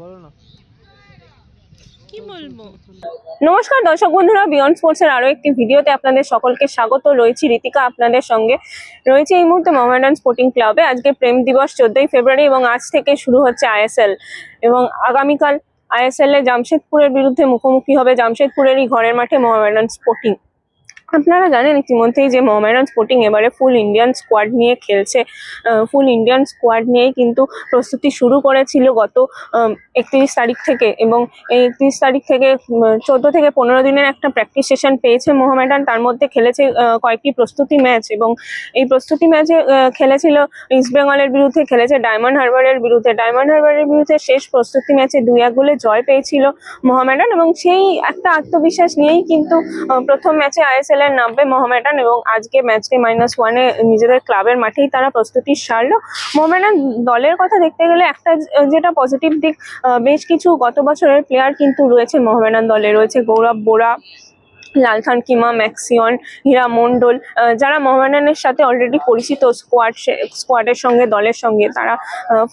বলো না। কি বলব? নমস্কার দর্শক বন্ধুরা বিয়ন্ড স্পোর্টস এর আরও একটি ভিডিওতে আপনাদের সকলকে স্বাগত। রয়েছি রীতিকা আপনাদের সঙ্গে। রয়েছে এই মুহূর্তে মোহামেডান স্পোর্টিং ক্লাবে আজকে প্রেম দিবস চোদ্দই ফেব্রুয়ারি এবং আজ থেকে শুরু হচ্ছে আইএসএল এবং আগামীকাল আইএসএল এ জামশেদপুরের বিরুদ্ধে মুখোমুখি হবে জামশেদপুরেরই ঘরের মাঠে মোহামেডান স্পোর্টিং আপনারা জানেন ইতিমধ্যেই যে মোহামেডান স্পোর্টিং এবারে ফুল ইন্ডিয়ান স্কোয়াড নিয়ে খেলছে। ফুল ইন্ডিয়ান স্কোয়াড নিয়েই কিন্তু প্রস্তুতি শুরু করেছিল গত একত্রিশ তারিখ থেকে এবং এই একত্রিশ তারিখ থেকে চোদ্দ থেকে পনেরো দিনের একটা প্র্যাকটিস সেশন পেয়েছে মোহামেডান। তার মধ্যে খেলেছে কয়েকটি প্রস্তুতি ম্যাচ এবং এই প্রস্তুতি ম্যাচে খেলেছিল ইস্ট বেঙ্গলের বিরুদ্ধে, খেলেছে ডায়মন্ড হারবারের বিরুদ্ধে। ডায়মন্ড হারবারের বিরুদ্ধে শেষ প্রস্তুতি ম্যাচে দুই এক গোলে জয় পেয়েছিল মোহামেডান এবং সেই একটা আত্মবিশ্বাস নিয়েই কিন্তু প্রথম ম্যাচে আইএসএল এর নামবে মোহামেডান এবং আজকে ম্যাচটি মাইনাস ওয়ানে নিজেদের ক্লাবের মাঠেই তারা প্রস্তুতি সারলো। মোহামেডান দলের কথা দেখতে গেলে একটা যেটা পজিটিভ দিক বেশ কিছু গত বছরের প্লেয়ার কিন্তু রয়েছে মোহামেডান দলে। রয়েছে গৌরব বোরা লালখান, কিমা, ম্যাক্সিয়ন, হীরা মন্ডল যারা মোহামেডানের সাথে অলরেডি পরিচিত স্কোয়াড স্কোয়াডের সঙ্গে, দলের সঙ্গে, তারা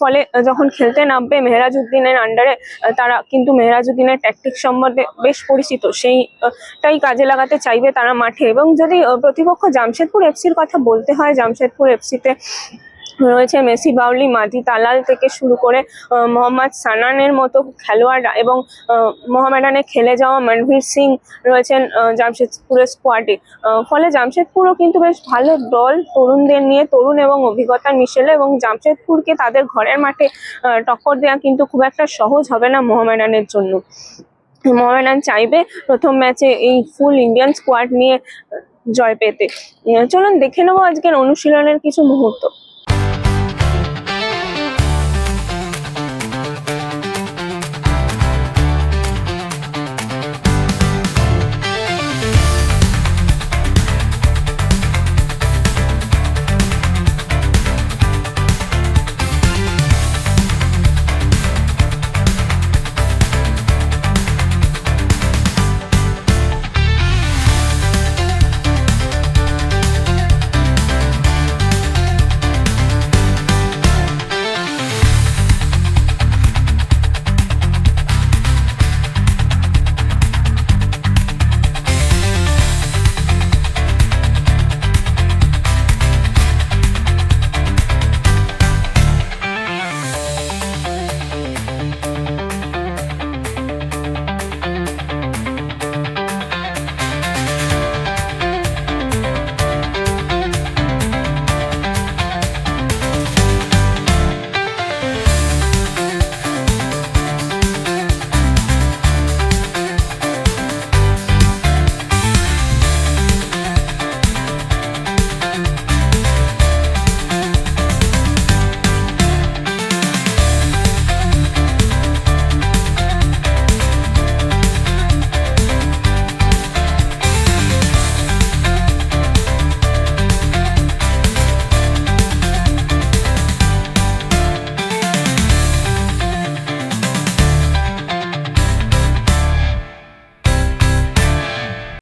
ফলে যখন খেলতে নামবে মেহরাজউদ্দিনের আন্ডারে তারা কিন্তু মেহরাজউদ্দিনের ট্যাকটিক সম্বন্ধে বেশ পরিচিত। সেইটাই কাজে লাগাতে চাইবে তারা মাঠে। এবং যদি প্রতিপক্ষ জামশেদপুর এফসির কথা বলতে হয়, জামশেদপুর এফসিতে রয়েছে মেসি, বাউলি, মাদি তালাল থেকে শুরু করে মোহাম্মদ সানানের মতো খেলোয়াড় এবং মোহামেডানে খেলে যাওয়া মনভীর সিং রয়েছেন জামশেদপুরের স্কোয়াডে ফলে জামশেদপুরও কিন্তু বেশ ভালো দল তরুণদের নিয়ে তরুণ এবং অভিজ্ঞতার মিশেলে এবং জামশেদপুরকে তাদের ঘরের মাঠে টক্কর দেওয়া কিন্তু খুব একটা সহজ হবে না মোহামেডানের জন্য। মোহামেডান চাইবে প্রথম ম্যাচে এই ফুল ইন্ডিয়ান স্কোয়াড নিয়ে জয় পেতে। চলুন দেখে নেব আজকের অনুশীলনের কিছু মুহূর্ত।